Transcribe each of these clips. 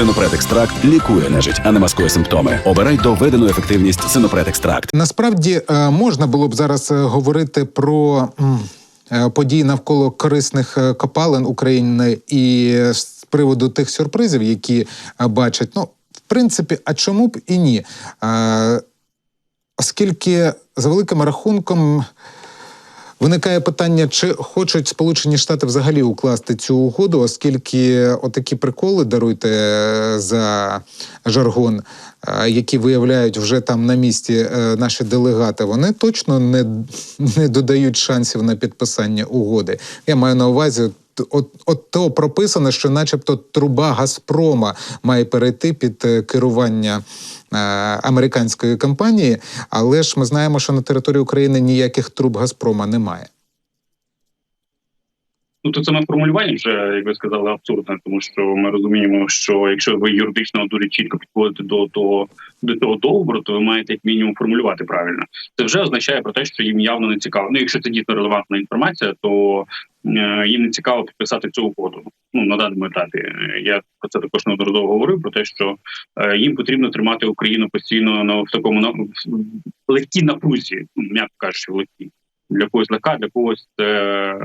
Синопред екстракт лікує нежить, а не маскує симптоми. Обирай доведену ефективність Синопред екстракт. Насправді е, можна було б зараз е, говорити про е, події навколо корисних копалин України і з приводу тих сюрпризів, які бачать. Ну, в принципі, а чому б і ні? Оскільки за великим рахунком. Виникає питання, чи хочуть Сполучені Штати взагалі укласти цю угоду, оскільки отакі приколи даруйте е, за жаргон, е, які виявляють вже там на місці е, наші делегати, вони точно не, не додають шансів на підписання угоди. Я маю на увазі. От, от то прописано, що, начебто, труба Газпрома має перейти під е, керування е, американської компанії, але ж ми знаємо, що на території України ніяких труб Газпрома немає. Ну, то саме формулювання вже, як ви сказали, абсурдне, тому що ми розуміємо, що якщо ви юридично дуже чітко підходите до того до цього договору, то ви маєте як мінімум формулювати правильно. Це вже означає про те, що їм явно не цікаво. Ну, якщо це дійсно релевантна інформація, то е, їм не цікаво підписати цю угоду. Ну на даному етапі Е, я про це також неодноразово говорив про те, що е, їм потрібно тримати Україну постійно на в такому на легкій напрузі, ну, м'яко кажучи, в легкій. Для когось легка, для когось це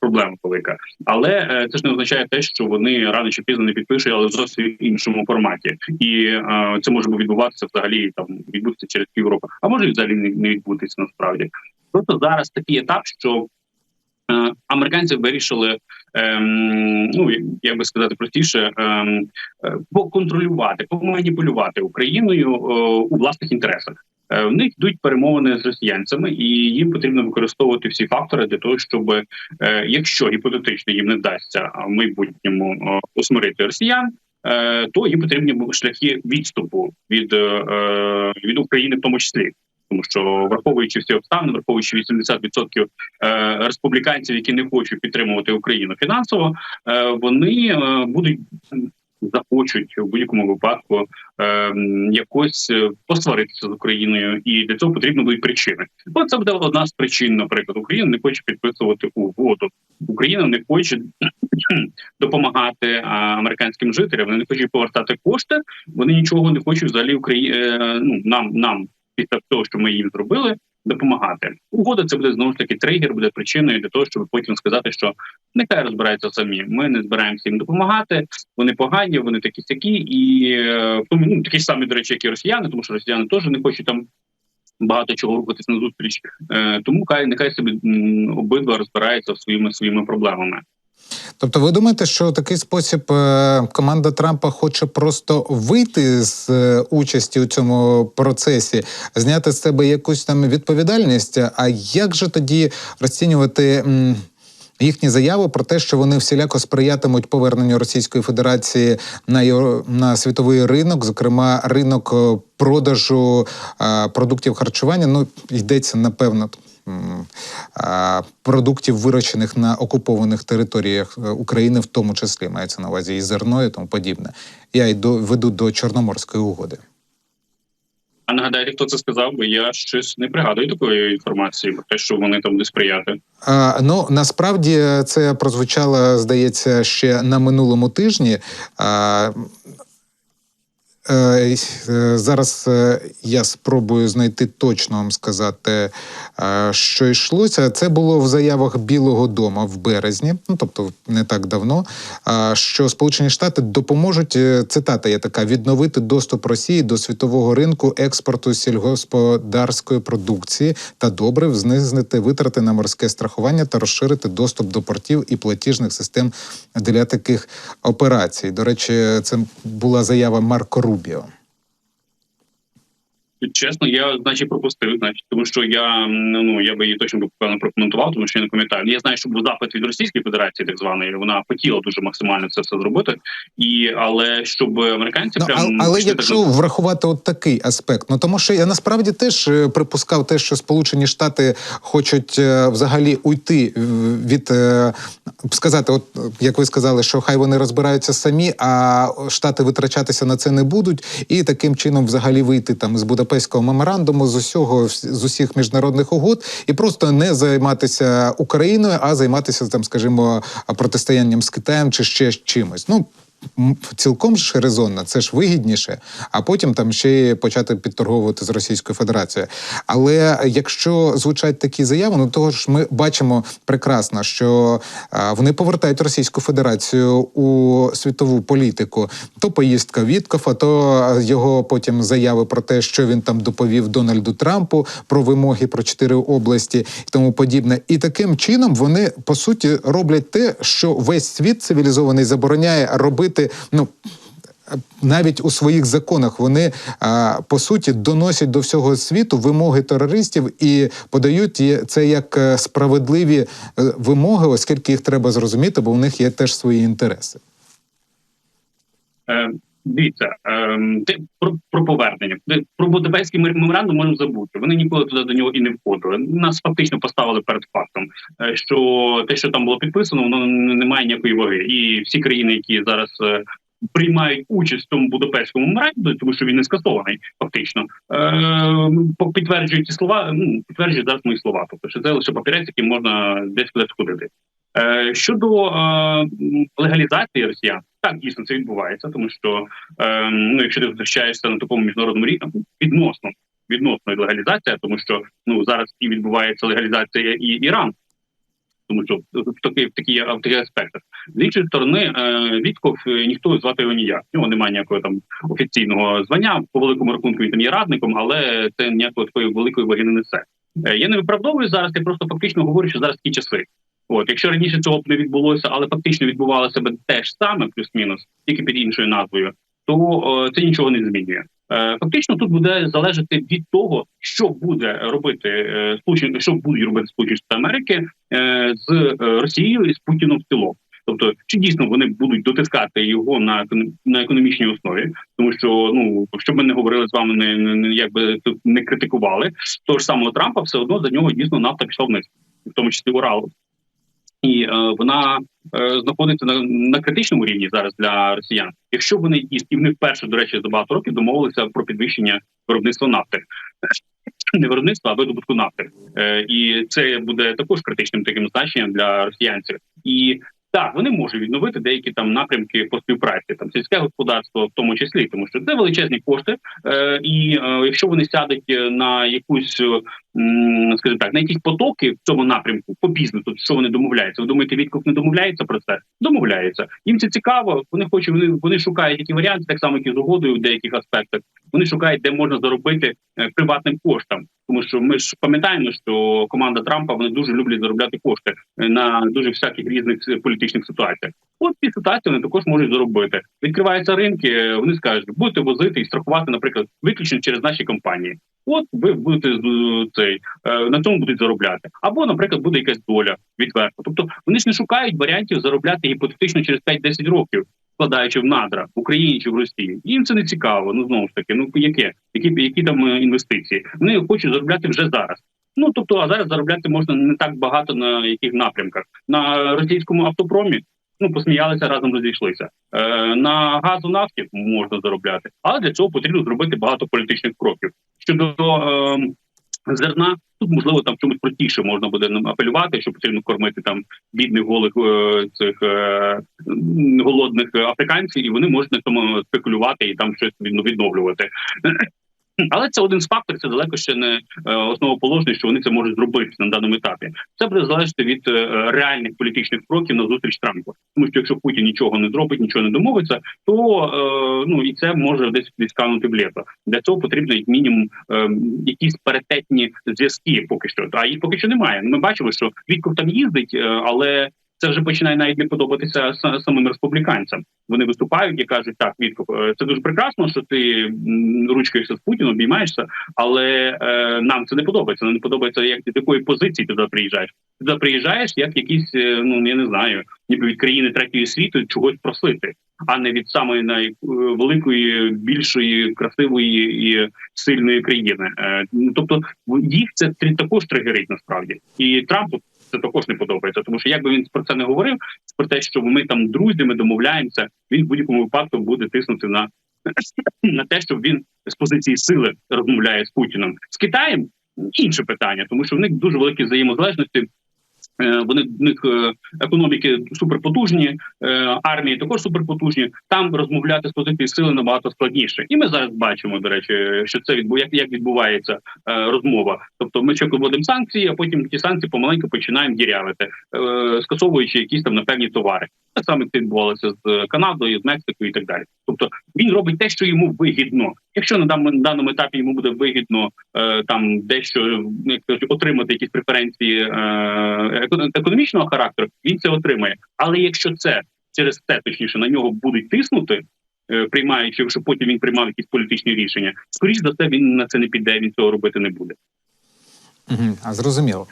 проблема велика. Але е, це ж не означає те, що вони рано чи пізно не підпишуть, але в зовсім іншому форматі. І е, це може відбуватися взагалі там відбутися через півроку, а може і взагалі не, відбутися насправді. Просто зараз такий етап, що е, американці вирішили, ем, ну як би сказати простіше, ем, поконтролювати, поманіпулювати Україною е, у власних інтересах. Е, В них йдуть перемовини з росіянцями, і їм потрібно використовувати всі фактори для того, щоб е, якщо гіпотетично їм не вдасться в майбутньому усмирити росіян, е, то їм потрібні шляхи відступу від, від України, в тому числі. Тому що враховуючи всі обставини, враховуючи 80% е, республіканців, які не хочуть підтримувати Україну фінансово, вони будуть захочуть у будь-якому випадку е, якось посваритися з Україною, і для цього потрібно будуть причини. Бо це буде одна з причин, наприклад, Україна не хоче підписувати угоду. Україна не хоче допомагати американським жителям. Вони не хочуть повертати кошти. Вони нічого не хочуть взагалі Украї... е, ну, нам нам після того, що ми їм зробили. Допомагати угода, це буде знову ж таки тригер, буде причиною для того, щоб потім сказати, що нехай розбираються самі. Ми не збираємося їм допомагати. Вони погані, вони такі сякі, і е, ну такі самі до речі, як і росіяни, тому що росіяни теж не хочуть там багато чого рухатись на зустріч. Е, тому хай нехай собі обидва розбираються своїми своїми проблемами. Тобто, ви думаєте, що такий спосіб е, команда Трампа хоче просто вийти з е, участі у цьому процесі, зняти з себе якусь там відповідальність? А як же тоді розцінювати? Їхні заяви про те, що вони всіляко сприятимуть поверненню Російської Федерації на євро- на світовий ринок, зокрема ринок е, продажу е, продуктів харчування. Ну йдеться напевно а, продуктів, вирощених на окупованих територіях е, України, в тому числі мається на увазі і зерно, і тому подібне. Я йду веду до Чорноморської угоди. А нагадайте, хто це сказав, бо я щось не пригадую такої інформації про те, що вони там будуть сприяти. А, ну насправді це прозвучало, здається, ще на минулому тижні. А, Е, е, Зараз е, я спробую знайти точно вам сказати, е, що йшлося. Це було в заявах Білого Дому в березні, ну тобто не так давно. Що Сполучені Штати допоможуть е, цитата є така: відновити доступ Росії до світового ринку експорту сільгосподарської продукції та добрив, знизити витрати на морське страхування та розширити доступ до портів і платіжних систем для таких операцій. До речі, це була заява Марко Рубіо. Чесно, я значить пропустив, значить, тому що я ну я би її точно би певно прокоментував, тому що я не пам'ятаю. Я знаю, що був запит від Російської Федерації, так званої, вона хотіла дуже максимально це все зробити, і але щоб американці Ну, прям але якщо так, врахувати от такий аспект, ну тому що я насправді теж е, припускав те, що Сполучені Штати хочуть е, взагалі уйти від е, сказати, от як ви сказали, що хай вони розбираються самі, а штати витрачатися на це не будуть, і таким чином взагалі вийти там з Будапештського меморандуму, з усього з усіх міжнародних угод, і просто не займатися Україною, а займатися там, скажімо, протистоянням з Китаєм чи ще чимось. Ну цілком ж резонно, це ж вигідніше, а потім там ще почати підторговувати з Російською Федерацією. Але якщо звучать такі заяви, ну того ж ми бачимо прекрасно, що вони повертають Російську Федерацію у світову політику. То поїздка Віткофа, то його потім заяви про те, що він там доповів Дональду Трампу про вимоги про чотири області і тому подібне. І таким чином вони по суті роблять те, що весь світ цивілізований забороняє робити. Ну навіть у своїх законах вони по суті доносять до всього світу вимоги терористів і подають це як е, справедливі е, вимоги, оскільки їх треба зрозуміти, бо у них є теж свої інтереси. Дивіться, е, те про, про повернення про Будапештський меморандум можемо забути. Вони ніколи туди до нього і не входили. Нас фактично поставили перед фактом, е, що те, що там було підписано, воно не має ніякої ваги. І всі країни, які зараз е, приймають участь в тому Будапештському меморандумі, тому що він не скасований, фактично е, підтверджують ці слова. Ну підтверджують зараз мої слова. Тобто, що це лише папірець, який можна десь кудись ходити. Е, Щодо е, легалізації росіян, так дійсно це відбувається, тому що е, ну, якщо ти зустрічаєшся на такому міжнародному рівні, відносно відносно легалізація, тому що ну зараз і відбувається легалізація і Іран, тому що в такі в такі в таких аспектах. З іншої сторони, Вітков е, ніхто звати його ніяк. В нього немає ніякого там офіційного звання. По великому рахунку він там є радником, але це ніякої такої великої ваги не несе. Я не виправдовую зараз. Я просто фактично говорю, що зараз такі часи. От, якщо раніше цього б не відбулося, але фактично відбувалося б те ж саме, плюс-мінус, тільки під іншою назвою, то е, це нічого не змінює. Е, фактично, тут буде залежати від того, що буде робити е, Сполучені, що будуть робити Сполучені Штати Америки з Росією і з Путіном в цілому. Тобто, чи дійсно вони будуть дотискати його на на економічній основі, тому що ну щоб ми не говорили з вами, не, не якби не критикували того ж самого Трампа, все одно за нього дійсно нафта пішла вниз, в тому числі Урал. І е, вона е, знаходиться на, на критичному рівні зараз для росіян. Якщо вони і, вони вперше, до речі, за багато років домовилися про підвищення виробництва нафти, не виробництва, а видобутку нафти, е, і це буде також критичним таким значенням для росіянців. І так, вони можуть відновити деякі там напрямки по співпраці, там сільське господарство, в тому числі, тому що це величезні кошти. Е, і е, якщо вони сядуть е, на якусь, е, м, скажімо так, на якісь потоки в цьому напрямку по бізнесу, що вони домовляються? Ви думаєте, Вітков не домовляється про це? Домовляється. Їм це цікаво. Вони хочуть, вони, вони шукають які варіанти, так само як і з угодою в деяких аспектах. Вони шукають, де можна заробити е, приватним коштам. Тому що ми ж пам'ятаємо, що команда Трампа вони дуже люблять заробляти кошти на дуже всяких різних е, політичних ситуаціях. От ці ситуації вони також можуть заробити. Відкриваються ринки, е, вони скажуть, будете возити і страхувати, наприклад, виключно через наші компанії. От ви будете з- цей е, на цьому будуть заробляти, або, наприклад, буде якась доля відверто. Тобто вони ж не шукають варіантів заробляти гіпотетично через 5-10 років, вкладаючи в надра в Україні чи в Росії. Їм це не цікаво. Ну знову ж таки, ну яке, які які там е, інвестиції? Вони хочуть заробляти вже зараз. Ну тобто, а зараз заробляти можна не так багато на яких напрямках на російському автопромі. Ну, посміялися разом розійшлися. Е, на газу нафті можна заробляти, але для цього потрібно зробити багато політичних кроків. Щодо е, зерна, тут можливо там чомусь простіше можна буде нам апелювати, що потрібно кормити там бідних голих е, цих е, голодних африканців, і вони можуть на цьому спекулювати і там щось відновлювати. Але це один з факторів, це далеко ще не е, основоположний, що вони це можуть зробити на даному етапі. Це буде залежати від е, реальних політичних кроків на зустріч Трампу. Тому що якщо Путін нічого не зробить, нічого не домовиться, то е, ну і це може десь відсканути в літо. Для цього потрібно як мінімум якісь паритетні зв'язки. Поки що, а їх поки що немає. Ми бачили, що Вітков там їздить, але це вже починає навіть не подобатися самим республіканцям. Вони виступають і кажуть, так Вітков, е, це дуже прекрасно, що ти ручкаєшся з Путіном, обіймаєшся, але е, нам це не подобається. Нам не подобається, як ти з якої позиції туди приїжджаєш. Ти туди приїжджаєш як якісь, е, ну я не знаю, ніби від країни третього світу чогось просити, а не від самої най- е, більшої, красивої і сильної країни. Е, ну, тобто їх це також тригерить насправді, і Трампу це також не подобається, тому що якби він про це не говорив, про те, що ми там друзі, ми домовляємося, він в будь-якому випадку буде тиснути на, на те, щоб він з позиції сили розмовляє з Путіном з Китаєм. Інше питання, тому що в них дуже великі взаємозалежності Вони в них е, економіки суперпотужні, е, армії також суперпотужні. Там розмовляти з позиції сили набагато складніше. І ми зараз бачимо, до речі, що це відбу... як, відбувається е, розмова. Тобто ми чеку вводимо санкції, а потім ті санкції помаленьку починаємо дірявити, е, скасовуючи якісь там на певні товари. Так само це відбувалося з Канадою, з Мексикою і так далі. Тобто він робить те, що йому вигідно. Якщо на даному, етапі йому буде вигідно е, там дещо як кажуть, отримати якісь преференції е, економічного характеру, він це отримає. Але якщо це через це точніше на нього будуть тиснути. е, Приймаючи, якщо потім він приймав якісь політичні рішення, скоріш за все він на це не піде. Він цього робити не буде. Зрозуміло.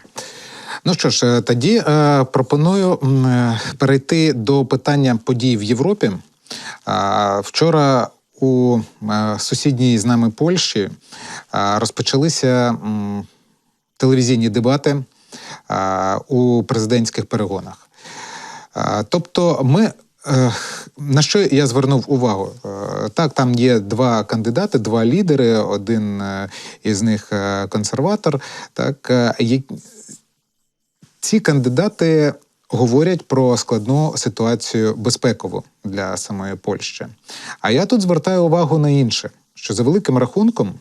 Ну що ж, е, тоді е, пропоную е, перейти до питання подій в Європі. А, вчора у е, сусідній з нами Польщі е, розпочалися телевізійні дебати е, у президентських перегонах. Е, Тобто, ми. е, На що я звернув увагу? Е, Так, там є два кандидати, два лідери. Один е, із них е, консерватор. Так, е, ці кандидати говорять про складну ситуацію безпекову для самої Польщі. А я тут звертаю увагу на інше: що за великим рахунком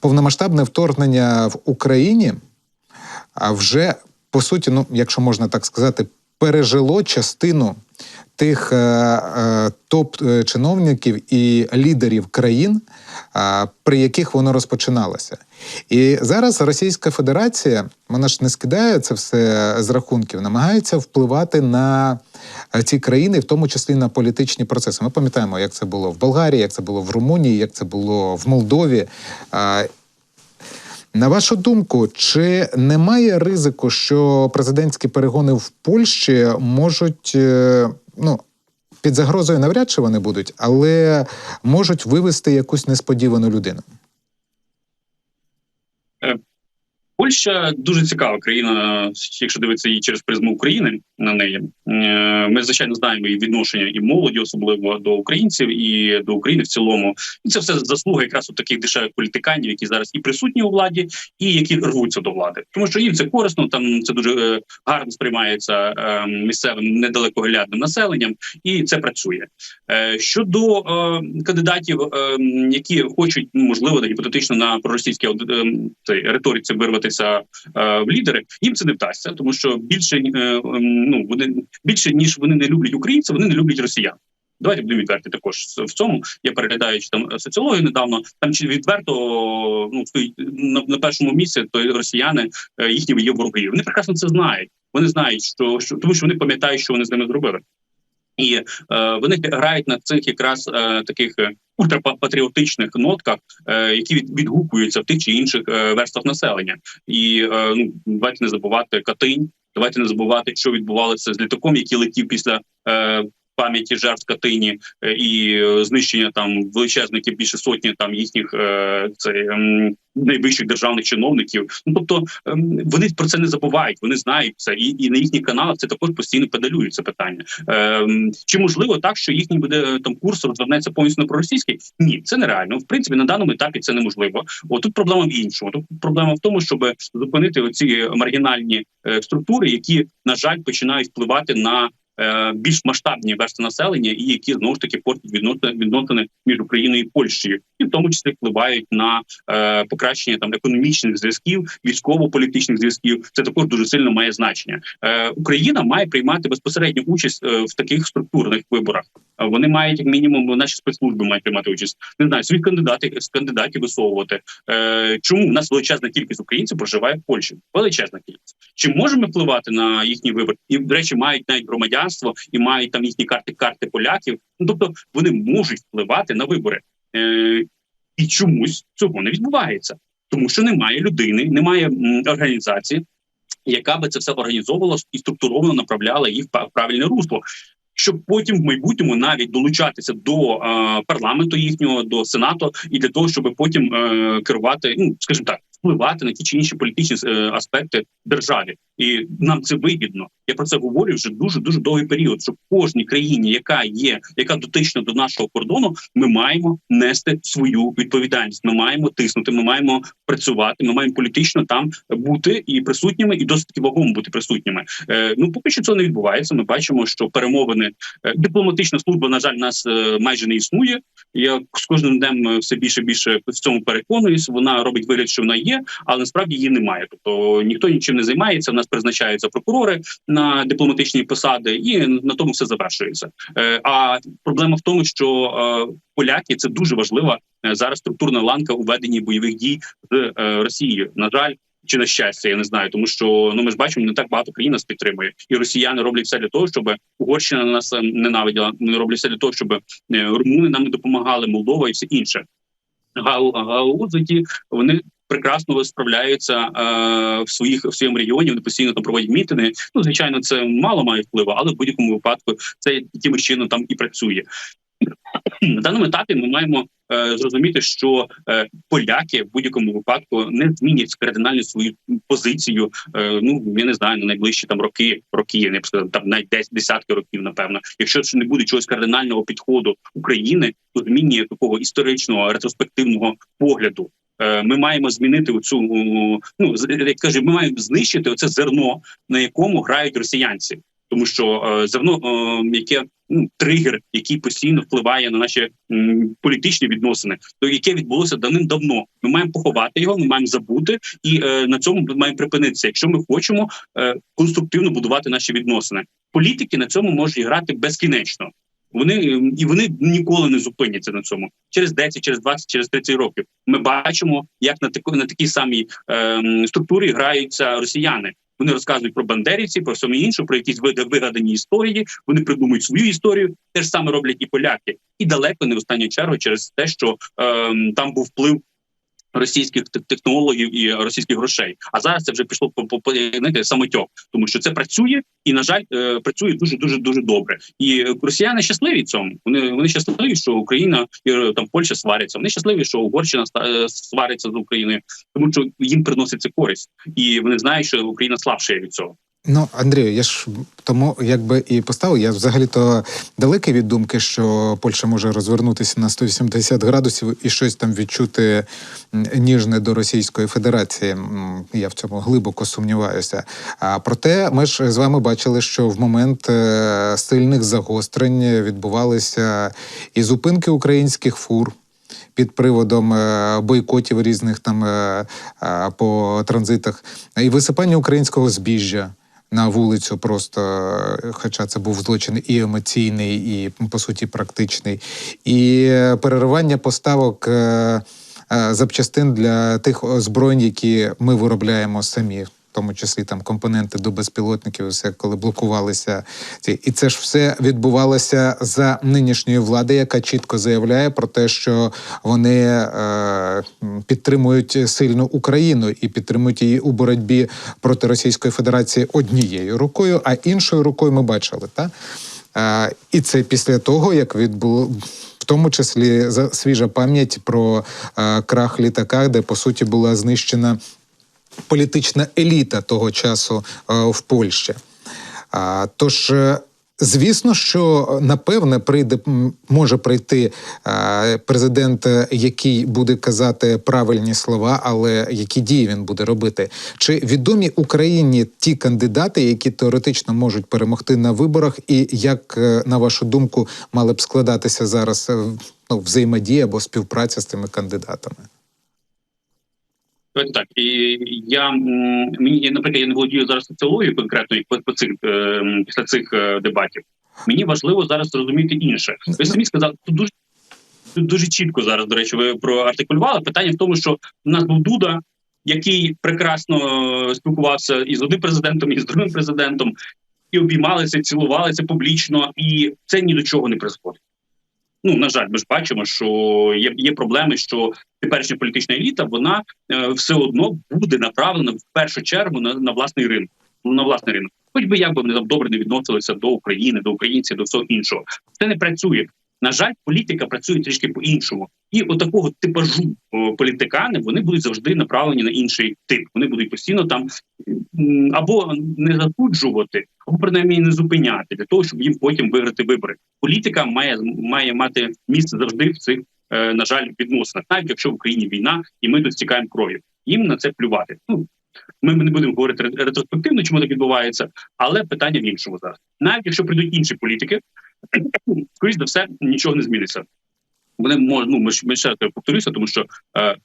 повномасштабне вторгнення в Україні вже по суті, ну якщо можна так сказати, пережило частину тих е, е, топ-чиновників і лідерів країн, е, при яких воно розпочиналося. І зараз Російська Федерація, вона ж не скидає це все з рахунків, намагається впливати на е, ці країни, в тому числі на політичні процеси. Ми пам'ятаємо, як це було в Болгарії, як це було в Румунії, як це було в Молдові. На вашу думку, чи немає ризику, що президентські перегони в Польщі можуть е, ну. Під загрозою навряд чи вони будуть, але можуть вивести якусь несподівану людину. Польща дуже цікава країна, якщо дивитися її через призму України на неї. Е, Ми звичайно знаємо і відношення і молоді, особливо до українців, і до України в цілому. І це все заслуга якраз у таких дешевих політиканів, які зараз і присутні у владі, і які рвуться до влади, тому що їм це корисно. Там це дуже е, гарно сприймається е, місцевим недалекоглядним населенням, і це працює. Щодо кандидатів, які хочуть ну, можливо гіпотетично на проросійській цей риториці вирватися е, в лідери, їм це не вдасться, тому що більше е, ну вони більше ніж вони не люблять українців, вони не люблять росіян. Давайте будемо відверті також в цьому. Я переглядаючи там соціологію недавно. Там чи відверто ну стоїть на, на першому місці, то росіяни е, їхні є вороги. Вони прекрасно це знають. Вони знають, що, що тому, що вони пам'ятають, що вони з ними зробили. І е, вони грають на цих якраз е, таких е, ультрапатріотичних нотках, які відгукуються в тих чи інших верствах населення. І ну давайте не забувати Катинь. Давайте не забувати, що відбувалося з літаком, який летів після пам'яті жертв Катині і е, знищення там величезних більше сотні там їхніх е, це найвищих державних чиновників. Ну тобто вони про це не забувають, вони знають це, і, і на їхніх каналах це також постійно педалюють це питання. Ем, чи можливо так, що їхній буде е, там курс розвернеться повністю на проросійський? Ні, це нереально. В принципі, на даному етапі це неможливо. От тут проблема в іншому. Тут проблема в тому, щоб зупинити оці маргінальні е, структури, які на жаль починають впливати на більш масштабні верстви населення, і які знову ж таки портять відносини відносини між Україною і Польщею, і в тому числі впливають на е, покращення там економічних зв'язків, військово-політичних зв'язків. Це також дуже сильно має значення. Е, Україна має приймати безпосередню участь е, в таких структурних виборах. Е, Вони мають як мінімум наші спецслужби мають приймати участь. Не знаю, свої кандидати з кандидатів висовувати. Е, чому в нас величезна кількість українців проживає в Польщі? Величезна кількість. Чи можемо впливати на їхні вибори? І до речі, мають навіть громадянство і мають там їхні карти карти поляків. Ну тобто вони можуть впливати на вибори. Е, і чомусь цього не відбувається, тому що немає людини, немає м, організації, яка би це все організовувала і структуровано направляла їх в правильне русло. Щоб потім в майбутньому навіть долучатися до е, парламенту їхнього, до сенату, і для того, щоб потім е, керувати, ну скажімо так, впливати на ті чи інші політичні е, аспекти державі. І нам це вигідно. Я про це говорю вже дуже дуже довгий період. Що в кожній країні, яка є, яка дотична до нашого кордону, ми маємо нести свою відповідальність. Ми маємо тиснути, ми маємо працювати. Ми маємо політично там бути і присутніми, і досить вагомо бути присутніми. Е, ну поки що це не відбувається. Ми бачимо, що перемовини е, дипломатична служба на жаль нас е, майже не існує. Я з кожним днем е, все більше більше в цьому переконуюсь. Вона робить вигляд, що вона є, але насправді її немає. Тобто ніхто нічим не займається. В нас призначаються прокурори на дипломатичні посади, і на тому все завершується. Е, А проблема в тому, що е, поляки це дуже важлива е, зараз структурна ланка у веденні бойових дій з Росією. На жаль. Чи на щастя, я не знаю, тому що ну ми ж бачимо, не так багато країн нас підтримує, і росіяни роблять все для того, щоб Угорщина нас ненавиділа. Вони роблять все для того, щоб румуни нам допомагали, Молдова і все інше. Гау- Гаузиті вони прекрасно справляються е, в своїх в своєму регіоні. Вони постійно там проводять мітинги. Ну звичайно, це мало має впливу, але в будь-якому випадку це якимось чином там і працює. На даному етапі ми маємо е, зрозуміти, що е, поляки в будь-якому випадку не змінять кардинально свою позицію. Е, ну я не знаю на найближчі там роки, роки я не сказав, там навіть десь десятки років, напевно. Якщо не буде чогось кардинального підходу України, то змінює такого історичного ретроспективного погляду. Е, Ми маємо змінити оцю ну як кажуть, ми маємо знищити оце зерно, на якому грають росіянці, тому що е, зерно, е, яке ну тригер, який постійно впливає на наші політичні відносини, то яке відбулося давним-давно. Ми маємо поховати його, ми маємо забути, і на цьому ми маємо припинитися, якщо ми хочемо конструктивно будувати наші відносини. Політики на цьому можуть грати безкінечно. Вони е, і вони ніколи не зупиняться на цьому через 10, через 20, через 30 років. Ми бачимо, як на тако, на такій самій ем, структурі граються росіяни. Вони розказують про бандерівці, про все інше, про якісь вига- вигадані історії. Вони придумують свою історію. Те ж саме роблять і поляки, і далеко не в останню чергу через те, що ем, там був вплив. Російських те- технологів і російських грошей, а зараз це вже пішло по, по, по самотьок, тому що це працює і на жаль е, працює дуже дуже дуже добре. І росіяни щасливі цьому. Вони вони щасливі, що Україна і е, там Польща сваряться. Вони щасливі, що Угорщина е, свариться з Україною, тому що їм приносить це користь, і вони знають, що Україна слабшає від цього. Ну, Андрію, я ж тому якби і поставив. Я взагалі-то далекий від думки, що Польща може розвернутися на 180 градусів і щось там відчути ніжне до Російської Федерації. Я в цьому глибоко сумніваюся. А проте ми ж з вами бачили, що в момент е, сильних загострень відбувалися і зупинки українських фур. Під приводом е, бойкотів різних там е, по транзитах і висипання українського збіжжя на вулицю, просто е, хоча це був злочин і емоційний, і по суті практичний, і переривання поставок. е, е, Запчастин для тих озброєнь, які ми виробляємо самі, тому числі там компоненти до безпілотників, все коли блокувалися ці, і це ж все відбувалося за нинішньої влади, яка чітко заявляє про те, що вони е, підтримують сильну Україну і підтримують її у боротьбі проти Російської Федерації однією рукою, а іншою рукою ми бачили, та е, і це після того, як відбуло. В тому числі за свіжа пам'ять про е, крах літака, де по суті була знищена політична еліта того часу е, в Польщі. Тож, е, звісно, що напевне прийде може прийти е, президент, е, який буде казати правильні слова, але які дії він буде робити. Чи відомі Україні ті кандидати, які теоретично можуть перемогти на виборах, і як е, на вашу думку мали б складатися зараз е, ну, взаємодія або співпраця з цими кандидатами? Давайте так. І я мені наприклад, я не володію зараз соціологією конкретно по, цих е, після цих е, дебатів. Мені важливо зараз зрозуміти інше. Ви самі сказали, тут дуже дуже чітко зараз. До речі, ви проартикулювали питання в тому, що в нас був Дуда, який прекрасно е, спілкувався і з одним президентом, і з другим президентом, і обіймалися, цілувалися публічно, і це ні до чого не призводить. Ну на жаль, ми ж бачимо, що є, є проблеми, що теперішня політична еліта вона е, все одно буде направлена в першу чергу на, на власний ринок. Ну на власний ринок, хоч би як би вони там добре не відносилися до України, до українців, до всього іншого. Це не працює. На жаль, політика працює трішки по-іншому, і отакого типажу політикани вони будуть завжди направлені на інший тип. Вони будуть постійно там або не засуджувати, або принаймні не зупиняти для того, щоб їм потім виграти вибори. Політика має має мати місце завжди в цих, е, на жаль, відносинах, навіть якщо в Україні війна, і ми тут стікаємо кров'ю. Їм на це плювати. Ну ми не будемо говорити ре- ретроспективно, чому так відбувається, але питання в іншому зараз. Навіть якщо прийдуть інші політики, скоріш за все нічого не зміниться. Вони можуть, ну ми ще повторюся, тому що е,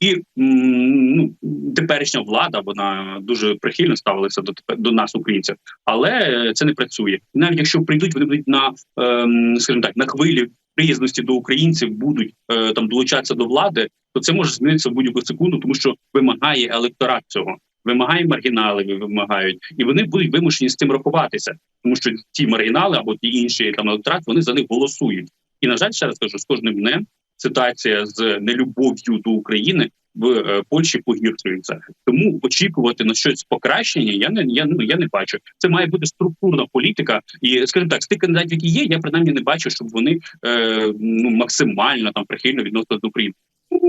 і ну, теперішня влада вона дуже прихильно ставилася до до нас, українців, але це не працює. Навіть якщо прийдуть, вони будуть на ем, скажімо так, на хвилі приязності до українців, будуть е, там долучатися до влади, то це може змінитися в будь-яку секунду, тому що вимагає електорат цього. Вимагає маргінали, вимагають, і вони будуть вимушені з цим рахуватися, тому що ті маргінали або ті інші там електорат, вони за них голосують. І на жаль, ще раз кажу, з кожним днем ситуація з нелюбов'ю до України в е, Польщі погіршується. Тому очікувати на щось покращення я не я ну я не бачу. Це має бути структурна політика, і скажімо так, з тих кандидатів, які є, я принаймні не бачу, щоб вони е, ну максимально там прихильно відносилися до України.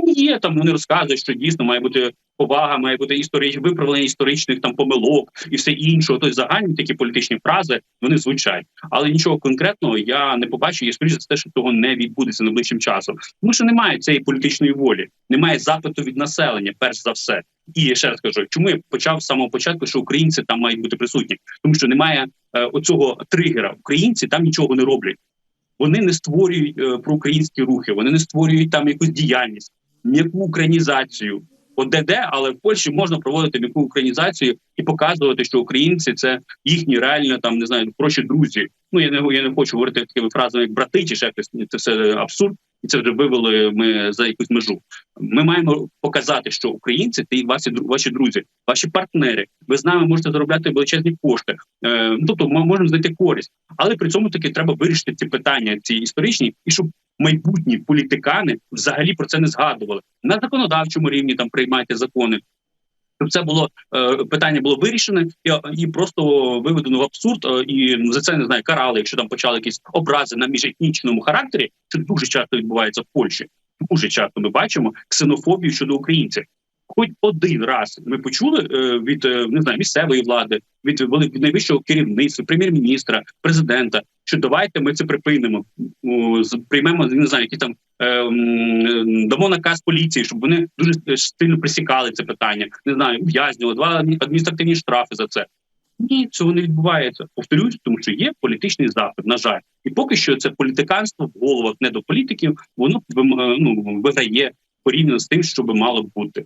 Є там, вони розказують, що дійсно має бути повага, має бути історич... виправлення історичних там помилок і все інше. Тобто загальні такі політичні фрази вони звучать, але нічого конкретного я не побачу. І скоріше за те, що того не відбудеться найближчим часом, тому що немає цієї політичної волі, немає запиту від населення, перш за все. І ще раз кажу, чому я почав з самого початку, що українці там мають бути присутні, тому що немає е, оцього тригера. Українці там нічого не роблять. Вони не створюють е, проукраїнські рухи, вони не створюють там якусь діяльність, м'яку українізацію. От де де, але в Польщі можна проводити м'яку українізацію і показувати, що українці це їхні реально там не знаю, прощі друзі. Ну я не я не хочу говорити такими фразами, як брати чи ще якось це все абсурд, і це вже вивели ми за якусь межу. Ми маємо показати, що українці ти ваші ваші друзі, ваші партнери. Ви з нами можете заробляти величезні кошти. Е, ну, тобто, ми можемо знайти користь, але при цьому таки треба вирішити ці питання, ці історичні, і щоб майбутні політикани взагалі про це не згадували на законодавчому рівні. Там приймайте закони. Щоб це було е, питання було вирішене і, просто виведено в абсурд, е, і за це не знаю, карали, якщо там почали якісь образи на міжетнічному характері, що дуже часто відбувається в Польщі. Дуже часто ми бачимо ксенофобію щодо українців. Хоч один раз ми почули е, від е, не знаю місцевої влади, від найвищого керівництва, прем'єр-міністра, президента, що давайте ми це припинимо. Приймемо не знаю, які там е, дамо наказ поліції, щоб вони дуже сильно присікали це питання. Не знаю, ув'язнювали, два адмі- адміністративні штрафи за це. Ні, цього не відбувається. Повторюсь, тому що є політичний запит. На жаль, і поки що це політиканство в головах не до політиків. Воно ну виграє порівняно з тим, що би мало бути.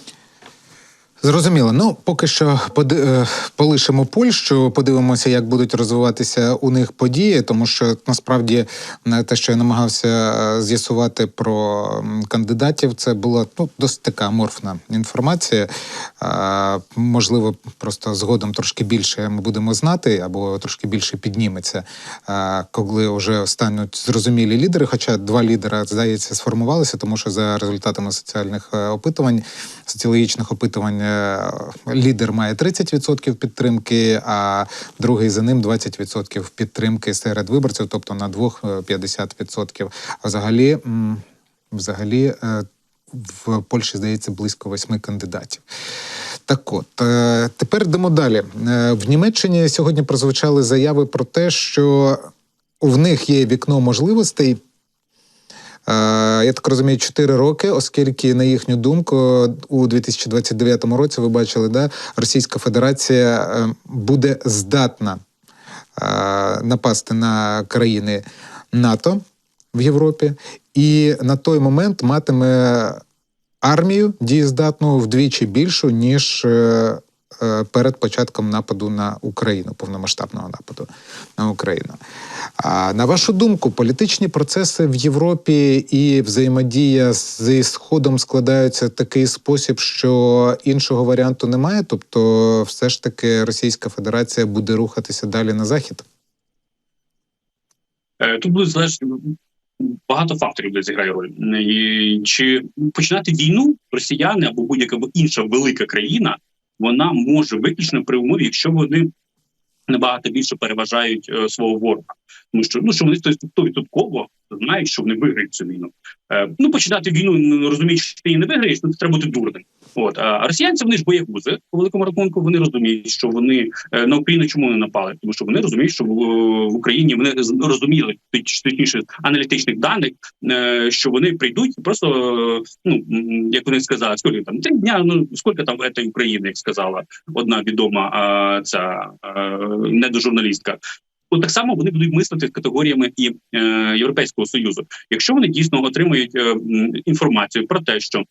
Зрозуміло. Ну, поки що поди- е, полишимо Польщу, подивимося, як будуть розвиватися у них події, тому що насправді е, те, що я намагався е, з'ясувати про кандидатів, це була ну, досить така аморфна інформація. Можливо, просто згодом трошки більше ми будемо знати, або трошки більше підніметься, коли вже стануть зрозумілі лідери. Хоча два лідера, здається, сформувалися, тому що за результатами соціальних опитувань, соціологічних опитувань, лідер має 30% підтримки, а другий за ним 20% підтримки серед виборців, тобто на двох е, 50%. А взагалі, взагалі. е, В Польщі здається близько восьми кандидатів. Так от е, тепер йдемо далі. Е, В Німеччині сьогодні прозвучали заяви про те, що в них є вікно можливостей. Е, Я так розумію, 4 роки, оскільки, на їхню думку, у 2029 році ви бачили, да, Російська Федерація е, буде здатна е, напасти на країни НАТО в Європі, і на той момент матиме армію дієздатну вдвічі більшу, ніж перед початком нападу на Україну, повномасштабного нападу на Україну. А на вашу думку, політичні процеси в Європі і взаємодія зі Сходом складаються в такий спосіб, що іншого варіанту немає. Тобто, все ж таки Російська Федерація буде рухатися далі на захід. Е, Тут буде залежати багато факторів, де зіграє роль. І Чи починати війну росіяни або будь-яка інша велика країна, вона може виключно при умові, якщо вони набагато більше переважають е, свого ворога, тому що ну що вони стовідсотково знають, що вони виграють цю війну. Е, ну починати війну ну, розуміючи, що ти її не виграєш, ну це треба бути дурним. От а росіянці вони ж боягузи по великому рахунку. Вони розуміють, що вони е, на Україну чому не напали, тому що вони розуміють, що в, в Україні вони розуміли точніше аналітичних даних, е, що вони прийдуть просто е, ну як вони сказали, скільки там три дня. Ну скільки там цієї України, як сказала одна відома а, ця е, недожурналістка. От так само вони будуть мислити категоріями і е, Європейського союзу. Якщо вони дійсно отримують е, інформацію про те, що е,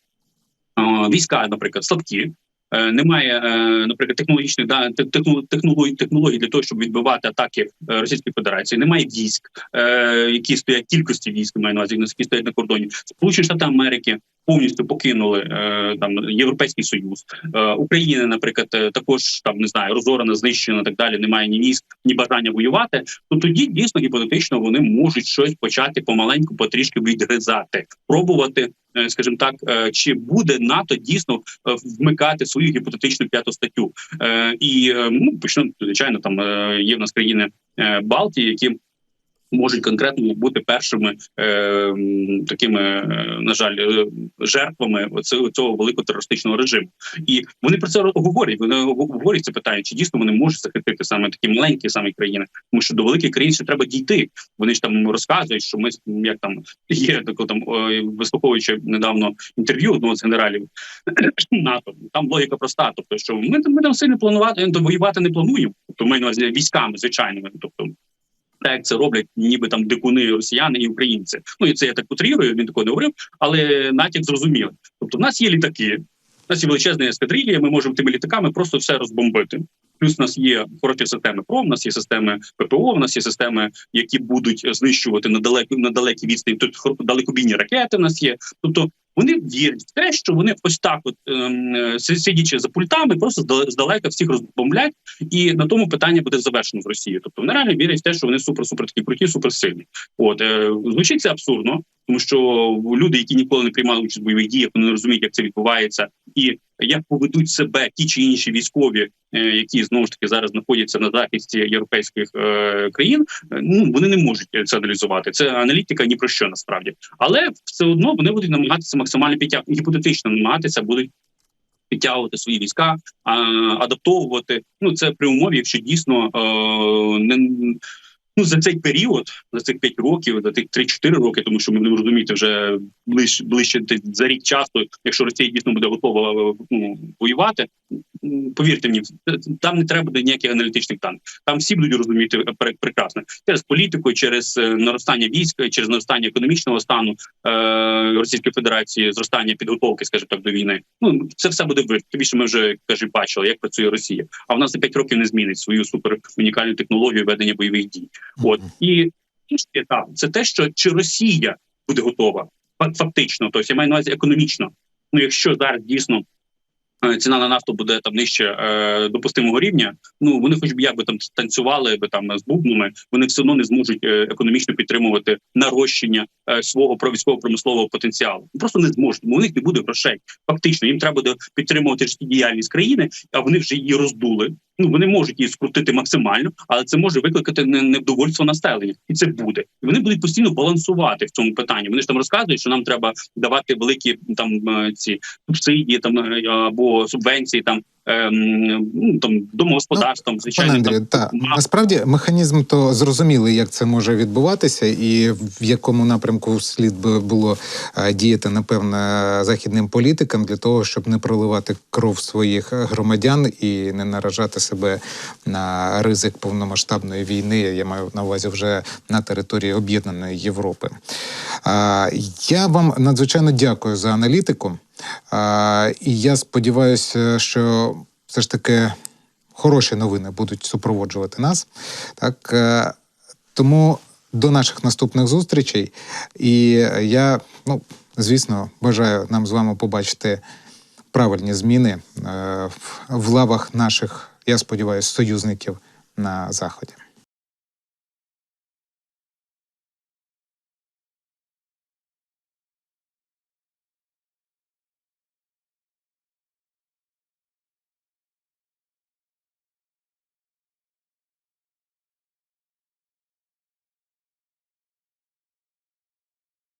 війська, наприклад, слабкі. е, Немає, е, наприклад, технологічних да техно- технологій, технологій для того, щоб відбивати атаки е, Російської Федерації. Немає військ, е, які стоять кількості військ, маю на увазі, які стоять на кордоні. Сполучені Штати Америки повністю покинули е, там Європейський Союз. Е, Україна, наприклад, е, також там не знаю, розорена, знищена, так далі. Немає ні військ, ні бажання воювати. То тоді дійсно гіпотетично вони можуть щось почати помаленьку, потрішки відгризати, пробувати. Е, Скажімо так, е, чи буде НАТО дійсно е, вмикати свою гіпотетичну п'яту статтю? І ну почнемо звичайно, там є в нас країни Балтії, які можуть конкретно бути першими е, такими, е, на жаль, е, жертвами оцього, цього великого терористичного режиму. І вони про це говорять. Вони говорять це питання, чи дійсно вони можуть захистити саме такі маленькі саме країни, тому що до великих країн ще треба дійти. Вони ж там розказують, що ми як там є тако там вислуховуючи недавно інтерв'ю одного з генералів НАТО. Там логіка проста. Тобто, що ми, ми там сильно планувати воювати не плануємо. Тобто ми на військами звичайними. Тобто як це роблять ніби там дикуни росіяни і українці. Ну і це я так утрірую, він такого не говорив, але натяк зрозумів. Тобто, в нас є літаки, в нас є величезна ескадрилія, ми можемо тими літаками просто все розбомбити. Плюс у нас є хороші системи ПРО, у нас є системи ППО, у нас є системи, які будуть знищувати на далекі на далекі відстані. Хор- далекобійні ракети. У нас є. Тобто вони вірять в те, що вони ось так, от ем, сидячи за пультами, просто здале- здалека всіх розбомблять, і на тому питання буде завершено з Росією. Тобто вони реально вірять в те, що вони супер супер такі круті, супер сильні. От е, звучить це абсурдно, тому що люди, які ніколи не приймали участь в бойових діях, вони не розуміють, як це відбувається, і як поведуть себе ті чи інші військові, е, які знову ж таки зараз знаходяться на захисті європейських е, країн. е, Ну вони не можуть це аналізувати. Це аналітика ні про що насправді, але все одно вони будуть намагатися максимально підтягувати, гіпотетично намагатися будуть. Підтягувати свої війська, а, адаптовувати. Ну це при умові, якщо дійсно е, не ну за цей період, за цих 5 років, за тих 3-4 роки, тому що ми будемо розуміти вже ближче ближче за рік часу, якщо Росія дійсно буде готова е, ну, воювати. Повірте мені, там не треба буде ніяких аналітичних даних. Там всі будуть розуміти е, прекрасно через політику, через е, наростання військ, через наростання економічного стану е, Російської Федерації, зростання підготовки, скажімо так, до війни. Ну це все буде видно. Тобі що ми вже каже, бачили, як працює Росія. А в нас за 5 років не змінить свою супер унікальну технологію ведення бойових дій. От і інший етап це те, що чи Росія буде готова фак- фактично, тобто я маю на увазі економічно. Ну якщо зараз дійсно. Е, Ціна на нафту буде там нижче е, допустимого рівня. Ну вони, хоч б як би там танцювали би там з бубнами, вони все одно не зможуть е, економічно підтримувати нарощення е, свого про військово-промислового потенціалу. Просто не зможуть, бо у них не буде грошей. Фактично, їм треба буде підтримувати життєдіяльність країни, а вони вже її роздули. Ну вони можуть її скрутити максимально, але це може викликати невдовольство населення, і це буде. І вони будуть постійно балансувати в цьому питанні. Вони ж там розказують, що нам треба давати великі там е, ці субсидії, там е, субвенції, там ем, ну там домогосподарствам, звичайно, Пане Андрію, там та насправді механізм то зрозумілий, як це може відбуватися, і в якому напрямку слід би було е, діяти, напевно, західним політикам для того, щоб не проливати кров своїх громадян і не наражати себе на ризик повномасштабної війни. Я маю на увазі вже на території об'єднаної Європи. Я вам надзвичайно дякую за аналітику. І я сподіваюся, що все ж таки хороші новини будуть супроводжувати нас. Так, е, тому до наших наступних зустрічей. І я, ну, звісно, бажаю нам з вами побачити правильні зміни е, в лавах наших, я сподіваюся, союзників на Заході.